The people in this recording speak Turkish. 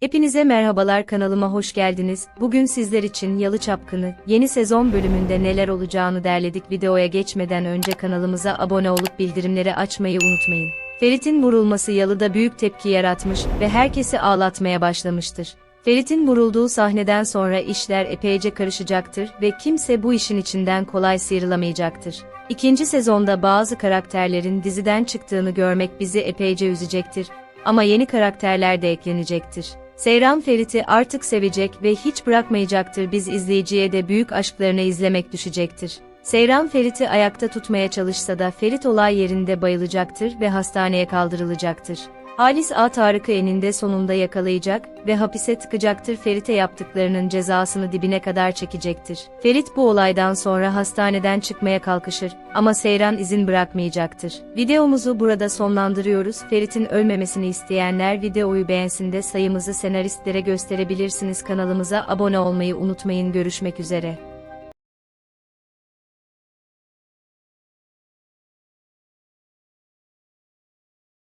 Hepinize merhabalar kanalıma hoş geldiniz. Bugün sizler için Yalı Çapkını yeni sezon bölümünde neler olacağını derledik. Videoya geçmeden önce kanalımıza abone olup bildirimleri açmayı unutmayın. Ferit'in vurulması Yalı'da büyük tepki yaratmış ve herkesi ağlatmaya başlamıştır. Ferit'in vurulduğu sahneden sonra işler epeyce karışacaktır ve kimse bu işin içinden kolay sıyrılamayacaktır. İkinci sezonda bazı karakterlerin diziden çıktığını görmek bizi epeyce üzecektir ama yeni karakterler de eklenecektir. Seyran Ferit'i artık sevecek ve hiç bırakmayacaktır biz izleyiciye de büyük aşklarını izlemek düşecektir. Seyran Ferit'i ayakta tutmaya çalışsa da Ferit olay yerinde bayılacaktır ve hastaneye kaldırılacaktır. Halis A. Tarık'ı eninde sonunda yakalayacak ve hapise tıkacaktır Ferit'e yaptıklarının cezasını dibine kadar çekecektir. Ferit bu olaydan sonra hastaneden çıkmaya kalkışır ama Seyran izin bırakmayacaktır. Videomuzu burada sonlandırıyoruz. Ferit'in ölmemesini isteyenler videoyu beğensin de sayımızı senaristlere gösterebilirsiniz. Kanalımıza abone olmayı unutmayın. Görüşmek üzere.